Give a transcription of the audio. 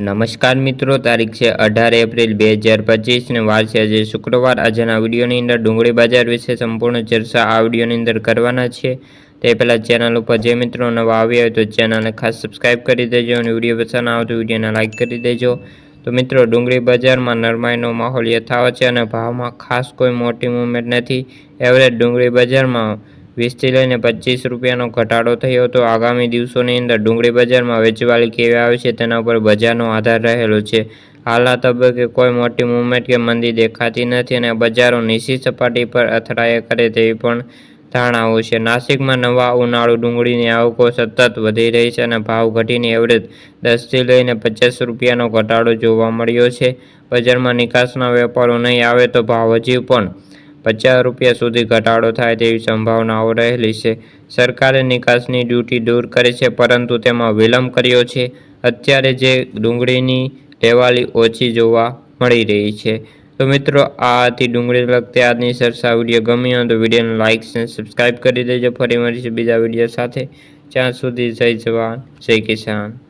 નમસ્કાર મિત્રો, તારીખ છે અઢાર એપ્રિલ બે હજાર પચીસને વાર છે આજે શુક્રવાર. આજના વિડીયોની અંદર ડુંગળી બજાર વિશે સંપૂર્ણ ચર્ચા આ વિડીયોની અંદર કરવાના છે. તે પહેલાં ચેનલ ઉપર જે મિત્રો નવા આવ્યા હોય તો ચેનલને ખાસ સબસ્ક્રાઈબ કરી દેજો અને વીડિયો પસંદ આવે તો વિડીયોને લાઇક કરી દેજો. તો મિત્રો, ડુંગળી બજારમાં નરમાઈનો માહોલ યથાવત છે અને ભાવમાં ખાસ કોઈ મોટી મુવમેન્ટ નથી. એવરેજ ડુંગળી બજારમાં વીસથી લઈને પચીસ રૂપિયાનો ઘટાડો થયો હતો આગામી દિવસોની અંદર ડુંગળી બજારમાં વેચવાલી કેવી આવે છે તેના ઉપર બજારનો આધાર રહેલો છે. હાલના તબક્કે કોઈ મોટી મુવમેન્ટ કે મંદી દેખાતી નથી અને બજારો નીચી સપાટી પર અથડાયા કરે તેવી પણ ધારણાઓ છે. નાસિકમાં નવા ઉનાળુ ડુંગળીની આવકો સતત વધી રહી છે અને ભાવ ઘટીને એવરેજ દસથી લઈને પચાસ રૂપિયાનો ઘટાડો જોવા મળ્યો છે. બજારમાં નિકાસના વેપારો નહીં આવે તો ભાવ હજી પણ પચાસ રૂપિયા સુધી ઘટાડો થાય તેવી સંભાવનાઓ રહેલી છે. સરકારે નિકાસની ડ્યુટી દૂર કરી છે, પરંતુ તેમાં વિલંબ કર્યો છે. અત્યારે જે ડુંગળીની લેવાલી ઓછી જોવા મળી રહી છે. તો મિત્રો, આ હતી ડુંગળી લગતી આજની ચર્ચા વીડિયો. ગમી હોય તો વિડીયોને લાઇક અને સબસ્ક્રાઈબ કરી દેજો. ફરી મળીશું બીજા વીડિયો સાથે. જ્યાં સુધી જય જવાન, જય કિસાન.